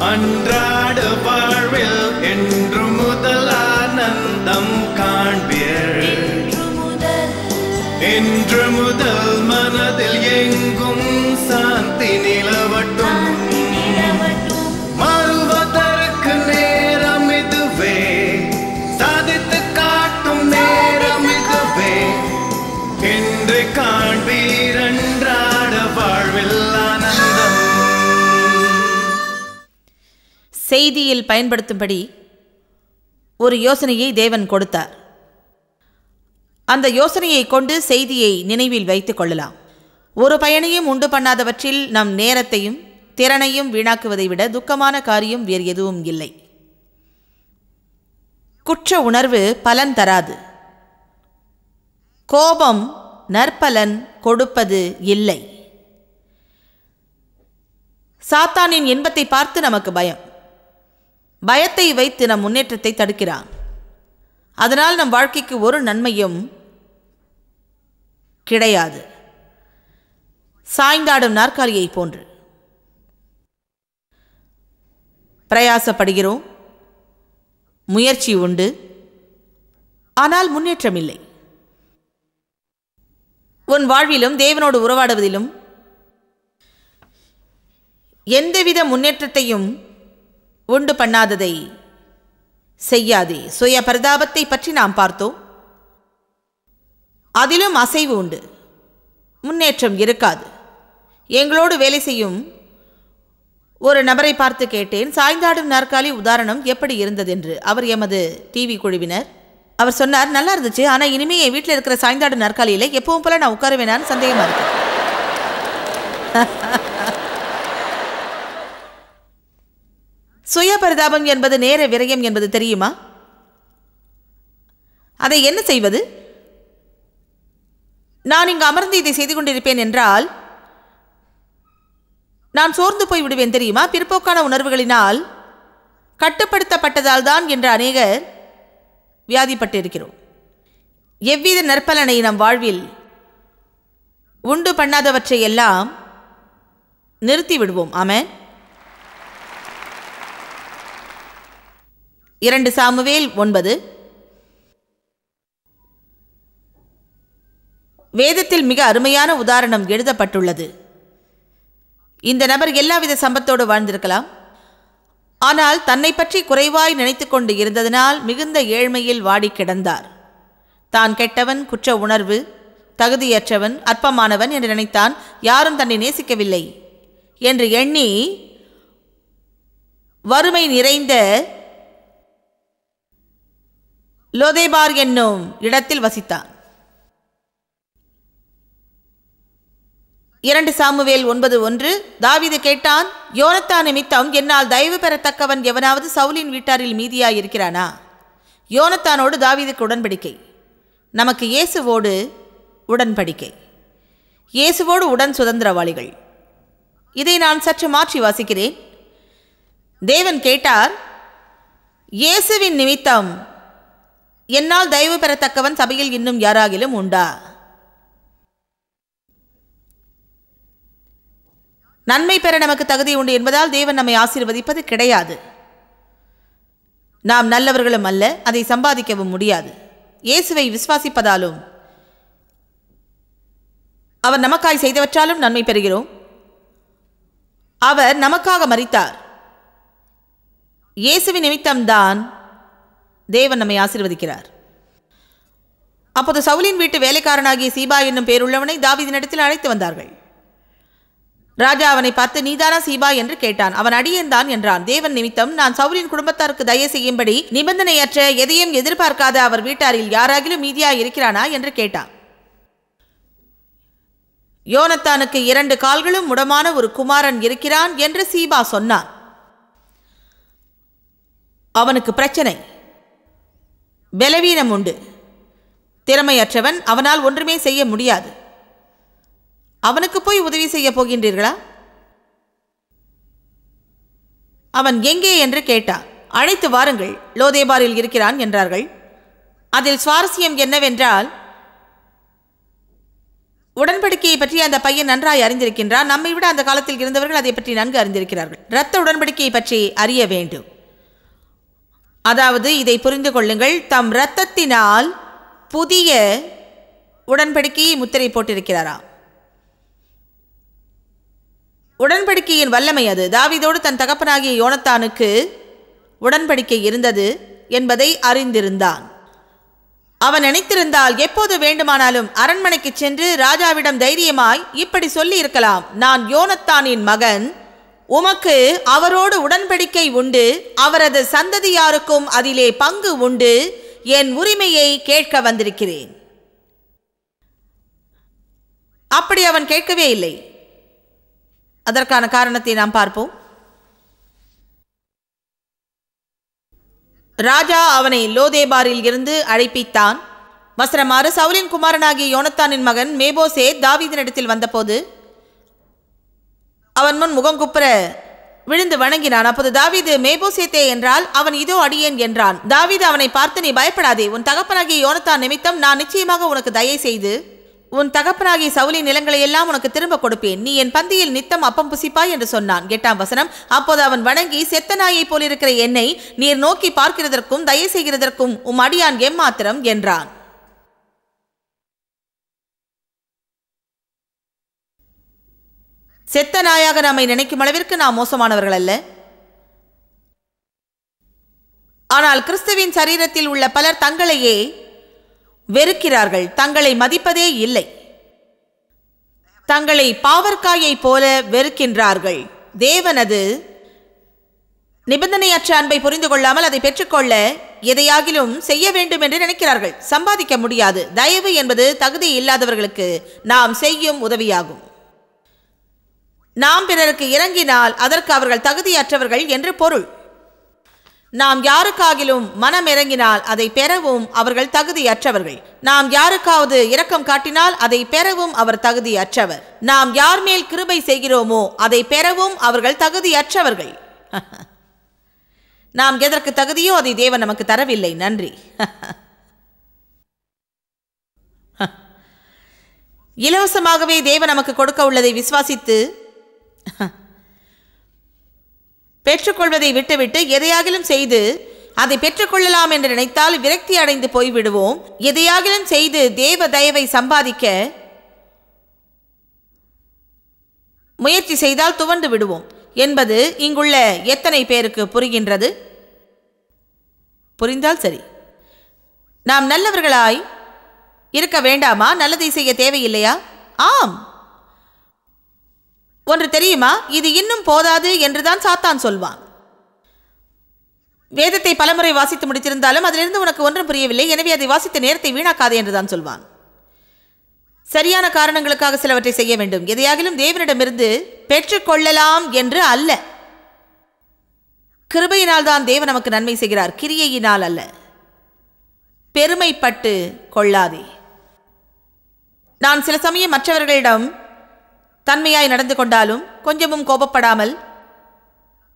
அன்றாட வாழ்வில் என்று முதல் ஆனந்தம் காண்பீர். இன்று முதல் மனதில் எங்கும் நீதியில் பயன்படுத்தும்படி ஒரு யோசனையை தேவன் கொடுத்தார். அந்த யோசனையை கொண்டு செய்தியை நினைவில் வைத்துக் கொள்ளலாம். ஒரு பயனையும் உண்டு பண்ணாதவற்றில் நம் நேரத்தையும் திறனையும் வீணாக்குவதை விட துக்கமான காரியம் வேறு எதுவும் இல்லை. குற்ற உணர்வு பலன் தராது. கோபம் நற்பலன் கொடுப்பது இல்லை. சாத்தானின் இன்பத்தை பார்த்து நமக்கு பயம். பயத்தை வைத்து நம் முன்னேற்றத்தை தடுக்கிறான். அதனால் நம் வாழ்க்கைக்கு ஒரு நன்மையும் கிடையாது. சாய்ந்தாடும் நாற்காலியை போன்று. பிரயாசப்படுகிறோம். முயற்சி உண்டு. ஆனால் முன்னேற்றம் இல்லை உன் வாழ்விலும் தேவனோடு உறவாடுவதிலும் எந்தவித முன்னேற்றத்தையும் உண்டு பண்ணாததை செய்யாதே. சுய பரிதாபத்தை பற்றி நாம் பார்த்தோம் அதிலும் அசைவு உண்டு. முன்னேற்றம் இருக்காது. எங்களோடு வேலை செய்யும் ஒரு நபரை பார்த்து கேட்டேன். சாய்ந்தாடும் நாற்காலி உதாரணம் எப்படி இருந்ததென்று அவர் எமது டிவி குழுவினர். அவர் சொன்னார் நல்லா இருந்துச்சு. ஆனால் இனிமே என் வீட்டில் இருக்கிற சாய்ந்தாடும் நாற்காலியில் எப்பவும் போல நான் உட்கார வேணான்னு சந்தேகமாக இருக்கு. சுய பரிதாபம் என்பது நேர விரயம் என்பது தெரியுமா? அதை என்ன செய்வது? நான் இங்கு அமர்ந்து இதை செய்து கொண்டிருப்பேன் என்றால் நான் சோர்ந்து போய் விடுவேன் தெரியுமா? பிற்போக்கான உணர்வுகளினால் கட்டுப்படுத்தப்பட்டதால் தான் என்ற அநேகர் வியாதிப்பட்டிருக்கிறோம். எவ்வித நற்பலனை நம் வாழ்வில் உண்டு பண்ணாதவற்றை எல்லாம் நிறுத்தி விடுவோம் இரண்டு சாமுவேல் ஒன்பது. வேதத்தில் மிக அருமையான உதாரணம் எழுதப்பட்டுள்ளது. இந்த நபர் எல்லாவித சம்பத்தோடு வாழ்ந்திருக்கலாம். ஆனால் தன்னை பற்றி குறைவாய் நினைத்து கொண்டு இருந்ததனால் மிகுந்த ஏழ்மையில் வாடி கிடந்தார். தான் கெட்டவன் குற்ற உணர்வு தகுதியற்றவன் அற்பமானவன் என்று நினைத்தான் யாரும் தன்னை நேசிக்கவில்லை. என்று எண்ணி வறுமை நிறைந்த லோதேபார் என்னும் இடத்தில் வசித்தான். இரண்டு சாமுவேல் ஒன்பது ஒன்று தாவீது கேட்டான் யோனத்தான் நிமித்தம் என்னால் தயவு பெறத்தக்கவன் எவனாவது சவுலின் வீட்டாரில் மீதியாய் இருக்கிறானா யோனத்தானோடு தாவீதுக்கு உடன்படிக்கை. நமக்கு இயேசுவோடு உடன்படிக்கை. இயேசுவோடு உடன் சுதந்திரவாளிகள். இதை நான் சற்று மாற்றி வாசிக்கிறேன். தேவன் கேட்டார் இயேசுவின் நிமித்தம் என்னால் தயவு பெறத்தக்கவன் சபையில் இன்னும் யாராகிலும் உண்டா? நன்மை பெற நமக்கு தகுதி உண்டு என்பதால் தேவன் நம்மை ஆசீர்வதிப்பது கிடையாது. நாம் நல்லவர்களும் அல்ல அதை சம்பாதிக்கவும் முடியாது. இயேசுவை விசுவாசிப்பதாலும் அவர் நமக்காய் செய்தவற்றாலும் நன்மை பெறுகிறோம். அவர் நமக்காக மறித்தார் இயேசுவின் நிமித்தம்தான் தேவன் நம்மை ஆசீர்வதிக்கிறார். அப்போது சவுலின் வீட்டு வேலைக்காரனாகிய சீபா என்னும் பேருள்ளவனை தாவீதினிடத்தில் அழைத்து வந்தார்கள். ராஜா அவனை பார்த்து நீதானா சீபா? என்று கேட்டான். அவன் அடியேன் தான் என்றான். தேவன் நிமித்தம் நான் சவுலின் குடும்பத்தாருக்கு தய செய்யும்படி நிபந்தனையற்ற எதையும் எதிர்பார்க்காத அவர் வீட்டாரில் யாராகிலும் மீதியா இருக்கிறானா என்று கேட்டான். யோனத்தானுக்கு இரண்டு கால்களும் முடமான ஒரு குமாரன் இருக்கிறான் என்று சீபா சொன்னான். அவனுக்கு பிரச்சனை. பலவீனம் உண்டு. திறமையற்றவன் அவனால் ஒன்றுமே செய்ய முடியாது. அவனுக்கு போய் உதவி செய்ய போகின்றீர்களா? அவன் எங்கே என்று கேட்டான். அழைத்து வாருங்கள் லோதேபாரில் இருக்கிறான் என்றார்கள். அதில் சுவாரஸ்யம் என்னவென்றால் உடன்படிக்கையை பற்றி அந்த பையன் நன்றாய் அறிந்திருக்கின்றான். நம்மை விட அந்த காலத்தில் இருந்தவர்கள் அதை பற்றி நன்கு அறிந்திருக்கிறார்கள். இரத்த உடன்படிக்கையை பற்றி அறிய வேண்டும். அதாவது இதை புரிந்து கொள்ளுங்கள். தம் இரத்தத்தினால் புதிய உடன்படிக்கையை முத்திரை போட்டிருக்கிறாராம் உடன்படிக்கையின் வல்லமை அது. தாவிதோடு தன் தகப்பனாகிய யோனத்தானுக்கு உடன்படிக்கை இருந்தது என்பதை அறிந்திருந்தான். அவன் நினைத்திருந்தால் எப்போது வேண்டுமானாலும் அரண்மனைக்கு சென்று ராஜாவிடம் தைரியமாய் இப்படி சொல்லி இருக்கலாம் நான் யோனத்தானின் மகன் உமக்கு அவரோடு உடன்படிக்கை உண்டு அவரது சந்ததியாருக்கும் அதிலே பங்கு உண்டு என் உரிமையை கேட்க வந்திருக்கிறேன். அப்படி அவன் கேட்கவே இல்லை. அதற்கான காரணத்தை நாம் பார்ப்போம். ராஜா அவனை லோதேபாரில் இருந்து அழைப்பித்தான். வசனமாறு சவுலின் குமாரனாகிய யோனத்தானின் மகன் மேபோசே தாவீதினிடத்தில் வந்தபோது அவன் முன் முகங்குப்புற விழுந்து வணங்கினான். அப்போது தாவீது மேபோசேத்தே என்றால் அவன் இதோ அடியேன் என்றான். தாவீது அவனை பார்த்து நீ பயப்படாதே. உன் தகப்பனாகிய யோனத்தான் நிமித்தம் நான் நிச்சயமாக உனக்கு தயை செய்து உன் தகப்பனாகிய சவுலின் நிலங்களை எல்லாம் உனக்கு திரும்ப கொடுப்பேன். நீ என் பந்தியில் நித்தம் அப்பம் புசிப்பாய் என்று சொன்னான். எட்டாம் வசனம் அப்போது அவன் வணங்கி செத்த நாயைப் போலிருக்கிற என்னை நீர் நோக்கி பார்க்கிறதற்கும் தயை செய்கிறதற்கும் உம் அடியான் எம்மாத்திரம் என்றான். செத்த நாயாக நம்மை நினைக்கும் அளவிற்கு நாம் மோசமானவர்கள் அல்ல. ஆனால் கிறிஸ்துவின் சரீரத்தில் உள்ள பலர் தங்களையே வெறுக்கிறார்கள். தங்களை மதிப்பதே இல்லை. தங்களை பாவற்காயை போல வெறுக்கின்றார்கள். தேவனது நிபந்தனையற்ற அன்பை புரிந்து கொள்ளாமல் அதை பெற்றுக்கொள்ள எதையாகிலும் செய்ய வேண்டும் என்று நினைக்கிறார்கள். சம்பாதிக்க முடியாது. தயவு என்பது தகுதி இல்லாதவர்களுக்கு நாம் செய்யும் உதவியாகும். நாம் பிறருக்கு இறங்கினால் அதற்கு அவர்கள் தகுதியற்றவர்கள் என்று பொருள். நாம் யாருக்காகிலும் மனம் இறங்கினால் அதை பெறவும் அவர்கள் தகுதியற்றவர்கள். நாம் யாருக்காவது இரக்கம் காட்டினால் அதை பெறவும் அவர் தகுதியற்றவர். நாம் யார் மேல் கிருபை செய்கிறோமோ அதை பெறவும் அவர்கள் தகுதியற்றவர்கள். நாம் எதற்கு தகுதியோ அதை தேவன் நமக்கு தரவில்லை. நன்றி. இலவசமாகவே தேவன் நமக்கு கொடுக்க உள்ளதை விசுவாசித்து பெற்றுக்கொள்வதை விட்டுவிட்டு எதையாகிலும் செய்து அதை பெற்றுக்கொள்ளலாம் என்று நினைத்தால் விரக்தி அடைந்து போய்விடுவோம். எதையாகிலும் செய்து தேவ தயவை சம்பாதிக்க முயற்சி செய்தால் துவண்டு விடுவோம். என்பது இங்குள்ள எத்தனை பேருக்கு புரிகின்றது? புரிந்தால் சரி. நாம் நல்லவர்களாய் இருக்க வேண்டாமா? நல்லதை செய்ய தேவையில்லையா? ஆம். ஒன்று தெரியுமா? இது இன்னும் போதாது என்றுதான் சாத்தான் சொல்வான். வேதத்தை பலமுறை வாசித்து முடித்திருந்தாலும் அதிலிருந்து உனக்கு ஒன்றும் புரியவில்லை. எனவே அதை வாசித்த நேரத்தை வீணாக்காதே என்றுதான் சொல்வான். சரியான காரணங்களுக்காக சிலவற்றை செய்ய வேண்டும். எதையாகிலும் தேவனிடமிருந்து பெற்றுக்கொள்ளலாம் என்று அல்ல. கிருபையினால் தான் தேவன் நமக்கு நன்மை செய்கிறார். கிரியையினால் அல்ல. பெருமைப்பட்டு கொள்ளாதே. நான் சில சமயம் மற்றவர்களிடம் தன்மையாய் நடந்து கொண்டாலும் கொஞ்சமும் கோபப்படாமல்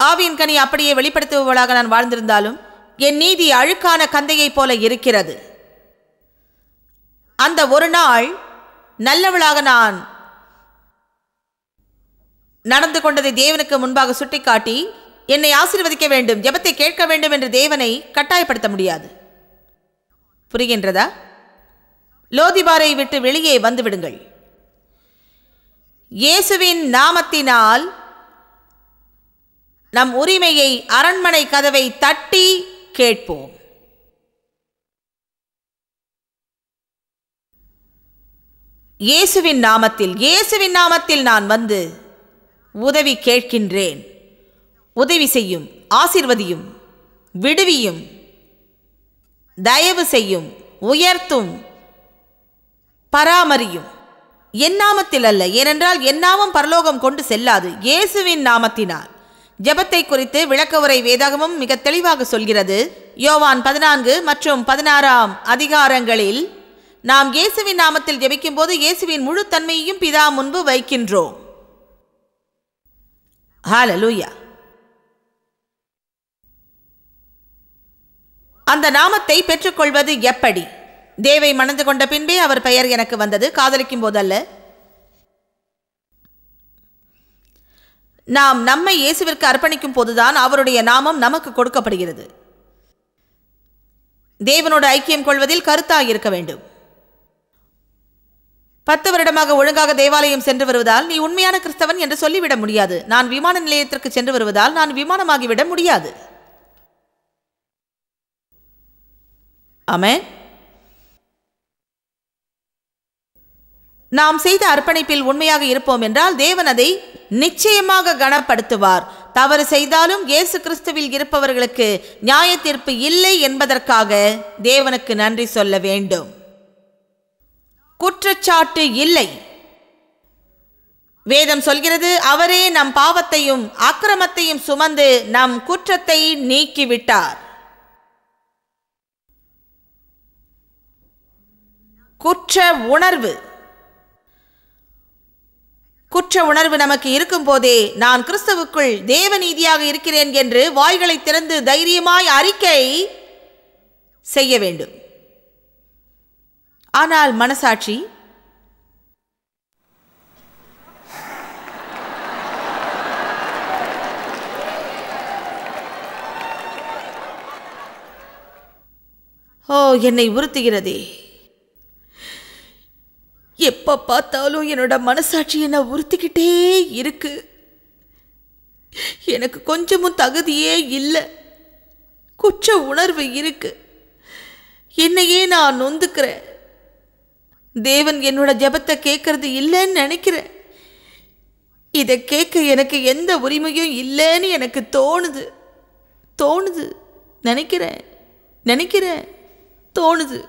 ஆவியின் கனி அப்படியே வெளிப்படுத்துபவளாக நான் வாழ்ந்திருந்தாலும் என் நீதி அழுக்கான கந்தையைப் போல இருக்கிறது. அந்த ஒரு நாள் நல்லவளாக நான் நடந்து கொண்டதை தேவனுக்கு முன்பாக சுட்டிக்காட்டி என்னை ஆசீர்வதிக்க வேண்டும் ஜபத்தை கேட்க வேண்டும் என்று தேவனை கட்டாயப்படுத்த முடியாது. புரிகின்றதா? லோதிபாரை விட்டு வெளியே வந்து விடுங்கள். இயேசுவின் நாமத்தினால் நம் உரிமையை அரண்மனை கதவை தட்டி கேட்போம். இயேசுவின் நாமத்தில் இயேசுவின் நாமத்தில் நான் வந்து உதவி கேட்கின்றேன். உதவி செய்யும் ஆசிர்வதியும் விடுவியும் தயவு செய்யும் உயர்த்தும் பராமரியும். என் நாமத்தில் அல்ல. ஏனென்றால் என் நாமம் பரலோகம் கொண்டு செல்லாது. இயேசுவின் நாமத்தினால். ஜெபத்தை குறித்து விளக்க உரை வேதாகமும் மிக தெளிவாக சொல்கிறது. யோவான் பதினான்கு மற்றும் பதினாறாம் அதிகாரங்களில் நாம் இயேசுவின் நாமத்தில் ஜெபிக்கும் போது இயேசுவின் முழு தன்மையையும் பிதா முன்பு வைக்கின்றோம். ஹalleluya அந்த நாமத்தை பெற்றுக்கொள்வது எப்படி? தேவை மணந்து கொண்ட பின்பே அவர் பெயர் எனக்கு வந்தது. காதலிக்கும் போதல்ல நாம் நம்மை இயேசுவிற்கு அர்ப்பணிக்கும் போதுதான் அவருடைய நாமம் நமக்கு கொடுக்கப்படுகிறது. தேவனோடு ஐக்கியம் கொள்வதில் கருத்தாக இருக்க வேண்டும். பத்து வருடமாக ஒழுங்காக தேவாலயம் சென்று வருவதால் நீ உண்மையான கிறிஸ்தவன் என்று சொல்லிவிட முடியாது. நான் விமான நிலையத்திற்கு சென்று வருவதால் நான் விமானமாகிவிட முடியாது. அமே நாம் செய்த அர்ப்பணிப்பில் உண்மையாக இருப்போம் என்றால் தேவன் அதை நிச்சயமாக கனப்படுத்துவார். தவறு செய்தாலும் இயேசு கிறிஸ்துவில் இருப்பவர்களுக்கு நியாய தீர்ப்பு இல்லை என்பதற்காக தேவனுக்கு நன்றி சொல்ல வேண்டும். குற்றச்சாட்டு இல்லை. வேதம் சொல்கிறது அவரே நம் பாவத்தையும் அக்கிரமத்தையும் சுமந்து நம் குற்றத்தை நீக்கிவிட்டார். குற்ற உணர்வு. குற்ற உணர்வு நமக்கு இருக்கும் போதே நான் கிறிஸ்துவுக்குள் தேவநீதியாக இருக்கிறேன் என்று வாய்களை திறந்து தைரியமாய் அறிக்கை செய்ய வேண்டும். ஆனால் மனசாட்சி ஓ என்னை உறுத்துகிறதே. எப்போ பார்த்தாலும் என்னோட மனசாட்சி என்னை உறுத்திக்கிட்டே இருக்கு. எனக்கு கொஞ்சமும் தகுதியே இல்லை. குற்ற உணர்வு இருக்கு. என்னையே நான் நொந்துக்கிறேன். தேவன் என்னோட ஜெபத்தை கேட்கறது இல்லைன்னு நினைக்கிறேன். இதை கேட்க எனக்கு எந்த உரிமையும் இல்லைன்னு எனக்கு தோணுது. தோணுது. நினைக்கிறேன். நினைக்கிறேன். தோணுது.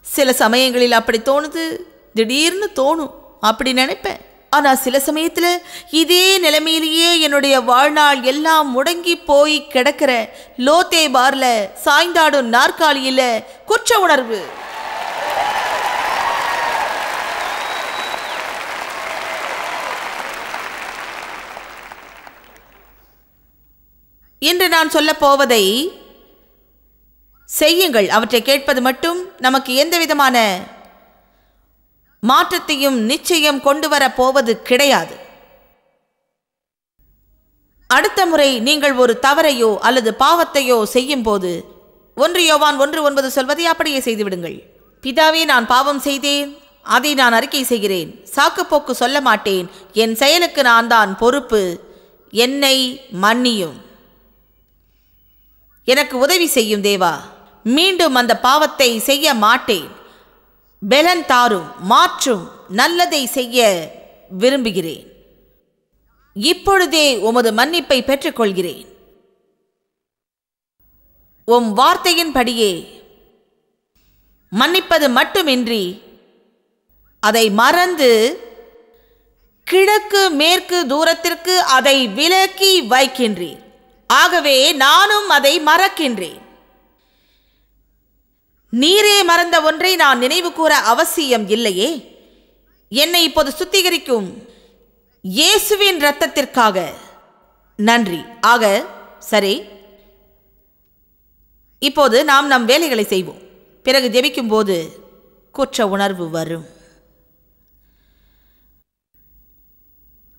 சில சமயங்களில் அப்படி தோணுது. திடீர்னு தோணும். அப்படி நினைப்பேன். ஆனால் சில சமயத்தில் இதே நிலைமையிலேயே என்னுடைய வாழ்நாள் எல்லாம் முடங்கி போய் கிடக்கிற லோத்தே பார்ல சாய்ந்தாடும் நாற்காலியில் குற்ற உணர்வு. இன்று நான் சொல்ல போவதை செய்யுங்கள். அவற்றை கேட்பது மட்டும் நமக்கு எந்த விதமான மாற்றத்தையும் நிச்சயம் கொண்டு வரப் போவது கிடையாது. அடுத்த முறை நீங்கள் ஒரு தவறையோ அல்லது பாவத்தையோ செய்யும் போது ஒன்று யோவான் ஒன்று ஒன்பது சொல்வதை அப்படியே செய்துவிடுங்கள். பிதாவே நான் பாவம் செய்தேன். அதை நான் அறிக்கை செய்கிறேன். சாக்குப்போக்கு சொல்ல மாட்டேன். என் செயலுக்கு நான் தான் பொறுப்பு. என்னை மன்னியும். எனக்கு உதவி செய்யும் தேவா. மீண்டும் அந்த பாவத்தை செய்ய மாட்டேன். பெலன் தாரும் மாற்றும் நல்லதை செய்ய விரும்புகிறேன். இப்பொழுதே உமது மன்னிப்பை பெற்றுக்கொள்கிறேன். உம் வார்த்தையின்படியே மன்னிப்பது மட்டுமின்றி அதை மறந்து கிழக்கு மேற்கு தூரத்திற்கு அதை விலக்கி வைக்கின்றேன். ஆகவே நானும் அதை மறக்கின்றேன். நீரே மறந்த ஒன்றை நான் நினைவு கூற அவசியம் இல்லையே. என்னை இப்போது சுத்திகரிக்கும் இயேசுவின் இரத்தத்திற்காக. நன்றி. ஆக சரி. இப்போது நாம் நம் வேலைகளை செய்வோம். பிறகு ஜெபிக்கும் போது குற்ற உணர்வு வரும்.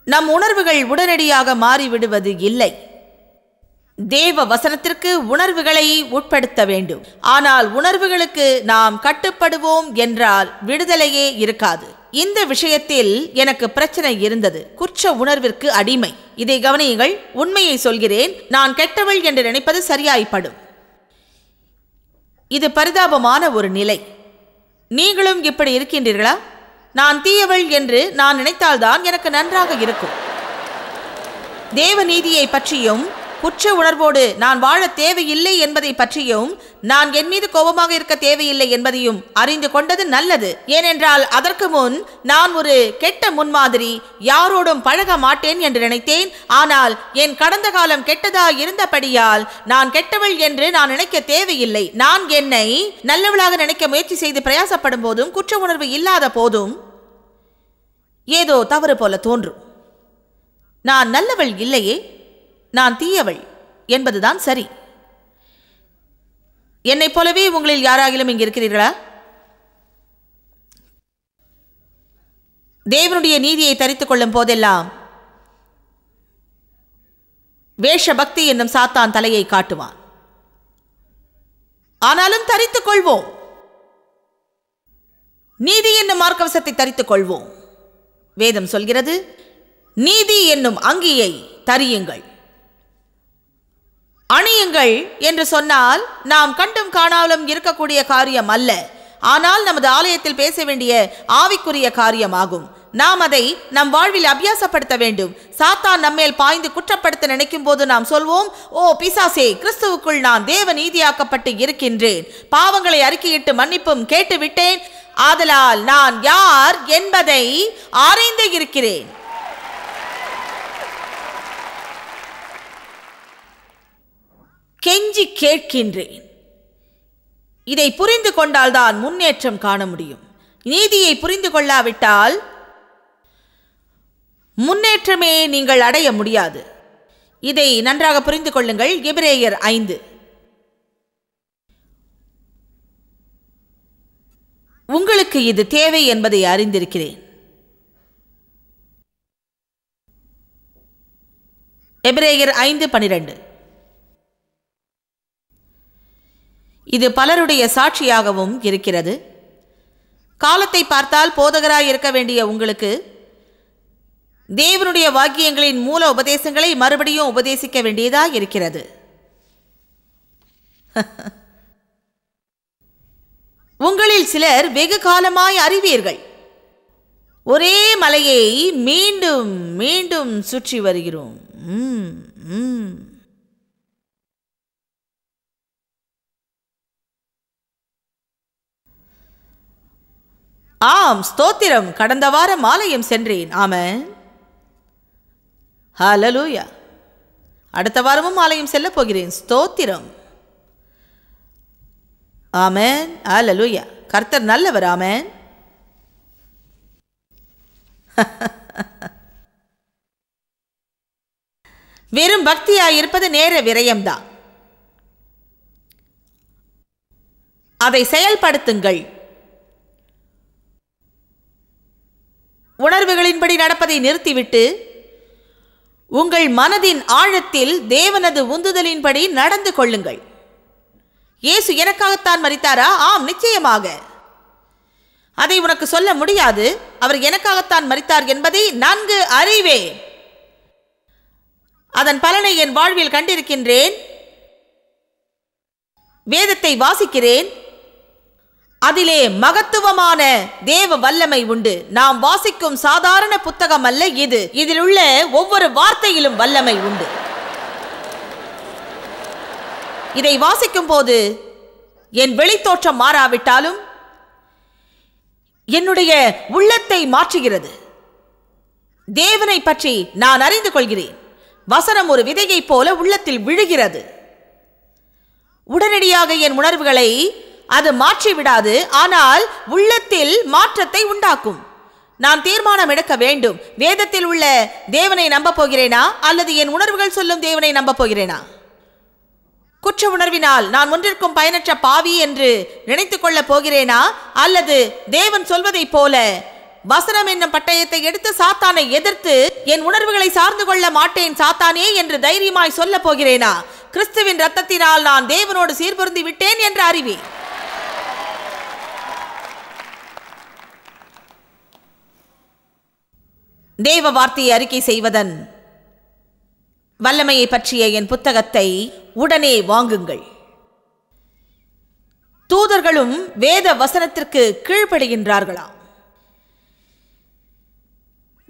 நம் உணர்வுகள் உடனடியாக மாறிவிடுவது இல்லை. தேவ வசனத்திற்கு உணர்வுகளை உட்படுத்த வேண்டும். ஆனால் உணர்வுகளுக்கு நாம் கட்டுப்படுவோம் என்றால் விடுதலையே இருக்காது. இந்த விஷயத்தில் எனக்கு பிரச்சனை இருந்தது. குற்ற உணர்விற்கு அடிமை. இதை கவனியுங்கள். உண்மையை சொல்கிறேன். நான் கெட்டவள் என்று நினைப்பது சரியாய்ப்படும். இது பரிதாபமான ஒரு நிலை. நீங்களும் இப்படி இருக்கின்றீர்களா? நான் தீயவள் என்று நான் நினைத்தால்தான் எனக்கு நன்றாக இருக்கும். தேவநீதியை பற்றியும் குற்ற உணர்வோடு நான் வாழ தேவையில்லை என்பதை பற்றியும் நான் என் மீது கோபமாக இருக்க தேவையில்லை என்பதையும் அறிந்து கொண்டது நல்லது. ஏனென்றால் அதற்கு முன் நான் ஒரு கெட்ட முன்மாதிரி யாரோடும் பழக மாட்டேன் என்று நினைத்தேன். ஆனால் என் கடந்த காலம் கெட்டதா இருந்தபடியால் நான் கெட்டவள் என்று நான் நினைக்க தேவையில்லை. நான் என்னை நல்லவளாக நினைக்க முயற்சி செய்து பிரயாசப்படும் போதும் குற்ற உணர்வு இல்லாத போதும் ஏதோ தவறு போல தோன்றும். நான் நல்லவள் இல்லையே? நான் தீயவள் என்பதுதான் சரி. என்னைப் போலவே உங்களில் யாராகிலும் இங்கு இருக்கிறீர்களா? தேவனுடைய நீதியை தரித்துக் கொள்ளும் போதெல்லாம் வேஷ பக்தி என்னும் சாத்தான் தலையை காட்டுவான். ஆனாலும் தரித்துக் கொள்வோம். நீதி என்னும் மார்க்கவசத்தை தரித்துக் கொள்வோம். வேதம் சொல்கிறது நீதி என்னும் அங்கியை தரியுங்கள். அணியுங்கள் என்று சொன்னால் நாம் கண்டும் காணாமலும் இருக்கக்கூடிய காரியம் அல்ல. ஆனால் நமது ஆலயத்தில் பேச வேண்டிய ஆவிக்குரிய காரியமாகும். நாம் அதை நம் வாழ்வில் அபியாசப்படுத்த வேண்டும். சாத்தான் நம்மேல் பாய்ந்து குற்றப்படுத்த நினைக்கும் போது நாம் சொல்வோம் ஓ பிசாசே கிறிஸ்துவுக்குள் நான் தேவ நீதியாக்கப்பட்டு இருக்கின்றேன். பாவங்களை அறிக்கையிட்டு மன்னிப்பும் கேட்டுவிட்டேன். ஆதலால் நான் யார் என்பதை ஆராய்ந்து இருக்கிறேன். கெஞ்சி கேட்கின்றேன். இதை புரிந்து கொண்டால்தான் முன்னேற்றம் காண முடியும். நீதியை புரிந்து கொள்ளாவிட்டால் முன்னேற்றமே நீங்கள் அடைய முடியாது. இதை நன்றாக புரிந்து கொள்ளுங்கள். எபிரேயர் ஐந்து. உங்களுக்கு இது தேவை என்பதை அறிந்திருக்கிறேன். எபிரேயர் ஐந்து பனிரெண்டு. இது பலருடைய சாட்சியாகவும் இருக்கிறது. காலத்தை பார்த்தால் போதகராய் இருக்க வேண்டிய உங்களுக்கு தேவனுடைய வாக்கியங்களின் மூல உபதேசங்களை மறுபடியும் உபதேசிக்க வேண்டியதாக இருக்கிறது. உங்களில் சிலர் வெகு காலமாய் அறிவீர்கள். ஒரே மலையை மீண்டும் மீண்டும் சுற்றி வருகிறோம். ஆம் ஸ்தோத்திரம். கடந்த வாரம் ஆலயம் சென்றேன். ஆமன். ஹலலூயா அடுத்த வாரமும் ஆலயம் செல்ல போகிறேன். ஸ்தோத்திரம். ஆமென். ஹலலூயா கர்த்தர் நல்லவர். ஆமென். வெறும் பக்தியாக இருப்பது நேர விரயம்தான். அதை செயல்படுத்துங்கள். உணர்வுகளின்படி நடப்பதை நிறுத்திவிட்டு உங்கள் மனதின் ஆழத்தில் தேவனது உந்துதலின்படி நடந்து கொள்ளுங்கள். இயேசு எனக்காகத்தான் மறித்தாரா ஆம் நிச்சயமாக. அதை உனக்கு சொல்ல முடியாது. அவர் எனக்காகத்தான் மறித்தார் என்பதை நன்கு அறிவேன். அதன் பலனை என் வாழ்வில் கண்டிருக்கின்றேன். வேதத்தை வாசிக்கிறேன். அதிலே மகத்துவமான தேவ வல்லமை உண்டு. நாம் வாசிக்கும் சாதாரண புத்தகம் அல்ல இது. இதில் உள்ள ஒவ்வொரு வார்த்தையிலும் வல்லமை உண்டு. இதை வாசிக்கும் போது என் வெளித்தோற்றம் மாறாவிட்டாலும் என்னுடைய உள்ளத்தை மாற்றுகிறது. தேவனை பற்றி நான் அறிந்து கொள்கிறேன். வசனம் ஒரு விதையைப் போல உள்ளத்தில் விழுகிறது. உடனடியாக என் உணர்வுகளை அது மாற்றி விடாது ஆனால் உள்ளத்தில் மாற்றத்தை உண்டாக்கும். நான் தீர்மானம் எடுக்க வேண்டும். வேதத்தில் உள்ள தேவனை நம்ப போகிறேனா? அல்லது என் உணர்வுகள் சொல்லும் தேவனை நம்ப போகிறேனா? குற்ற உணர்வினால் நான் ஒன்றிற்கும் பயனற்ற பாவி என்று நினைத்து கொள்ளப் போகிறேனா? அல்லது தேவன் சொல்வதைப் போல வசனம் என்னும் பட்டயத்தை எடுத்து சாத்தானை எதிர்த்து என் உணர்வுகளை சார்ந்து கொள்ள மாட்டேன் சாத்தானே என்று தைரியமாய் சொல்லப் போகிறேனா? கிறிஸ்துவின் ரத்தத்தினால் நான் தேவனோடு சீர்பொருந்தி விட்டேன் என்று அறிவேன் தேவ வார்த்தையை அறிக்கை செய்வதன் வல்லமையை பற்றிய என் புத்தகத்தை உடனே வாங்குங்கள். தூதர்களும் வேத வசனத்திற்கு கீழ்ப்படுகின்றார்களாம்.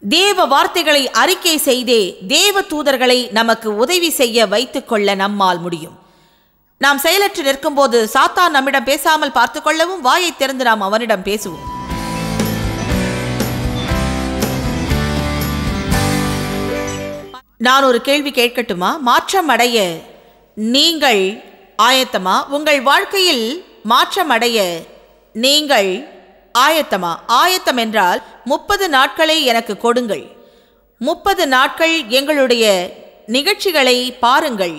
தேவ வார்த்தைகளை அறிக்கை செய்தே தேவ தூதர்களை நமக்கு உதவி செய்ய வைத்துக் கொள்ள நம்மால் முடியும். நாம் செயலற்று நிற்கும்போது சாத்தான் நம்மிடம் பேசாமல் பார்த்துக்கொள்ளவும் வாயை திறந்து நாம் அவனிடம் பேசுவோம். நான் ஒரு கேள்வி கேட்கட்டுமா? மாற்றம் அடைய நீங்கள் ஆயத்தமா? உங்கள் வாழ்க்கையில் மாற்றம் அடைய நீங்கள் ஆயத்தமா? ஆயத்தம் என்றால் முப்பது நாட்களை எனக்கு கொடுங்கள். முப்பது நாட்கள் எங்களுடைய நிகழ்ச்சிகளை பாருங்கள்.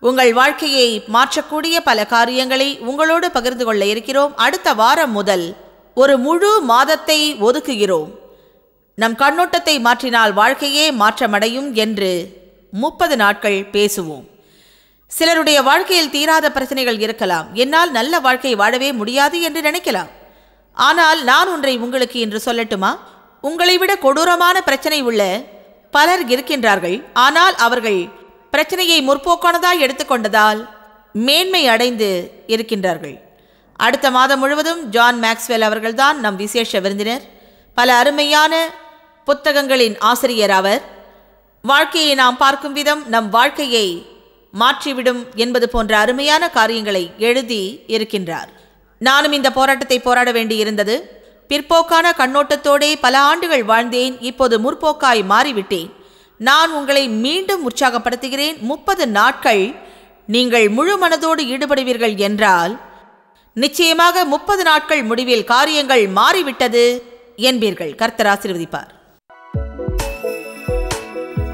உங்கள் வாழ்க்கையை மாற்றக்கூடிய பல காரியங்களை உங்களோடு பகிர்ந்து கொள்ள இருக்கிறோம். அடுத்த வாரம் முதல் ஒரு முழு மாதத்தை ஒதுக்குகிறோம். நம் கண்ணோட்டத்தை மாற்றினால் வாழ்க்கையே மாற்றமடையும் என்று முப்பது நாட்கள் பேசுவோம். சிலருடைய வாழ்க்கையில் தீராத பிரச்சனைகள் இருக்கலாம். என்னால் நல்ல வாழ்க்கை வாழவே முடியாது என்று நினைக்கலாம். ஆனால் நான் ஒன்றை உங்களுக்கு இன்று சொல்லட்டுமா? உங்களை விட கொடூரமான பிரச்சனை உள்ள பலர் இருக்கின்றார்கள். ஆனால் அவர்கள் பிரச்சனையை முற்போக்கானதாய் எடுத்துக்கொண்டதால் மேன்மை அடைந்து இருக்கின்றார்கள். அடுத்த மாதம் முழுவதும் ஜான் மேக்ஸ்வெல் அவர்கள்தான் நம் விசேஷ விருந்தினர். பல அருமையான புத்தகங்களின் ஆசிரியர் அவர். வாழ்க்கையை நாம் பார்க்கும் விதம் நம் வாழ்க்கையை மாற்றிவிடும் என்பது போன்ற அருமையான காரியங்களை எழுதி இருக்கின்றார். நானும் இந்த போராட்டத்தை போராட வேண்டியிருந்தது. பிற்போக்கான கண்ணோட்டத்தோடே பல ஆண்டுகள் வாழ்ந்தேன். இப்போது முற்போக்காய் மாறிவிட்டேன். நான் உங்களை மீண்டும் உற்சாகப்படுத்துகிறேன். முப்பது நாட்கள் நீங்கள் முழு மனதோடு ஈடுபடுவீர்கள் என்றால் நிச்சயமாக முப்பது நாட்கள் முடிவில் காரியங்கள் மாறிவிட்டது என்பீர்கள். கர்த்தர் ஆசீர்வதிப்பார்.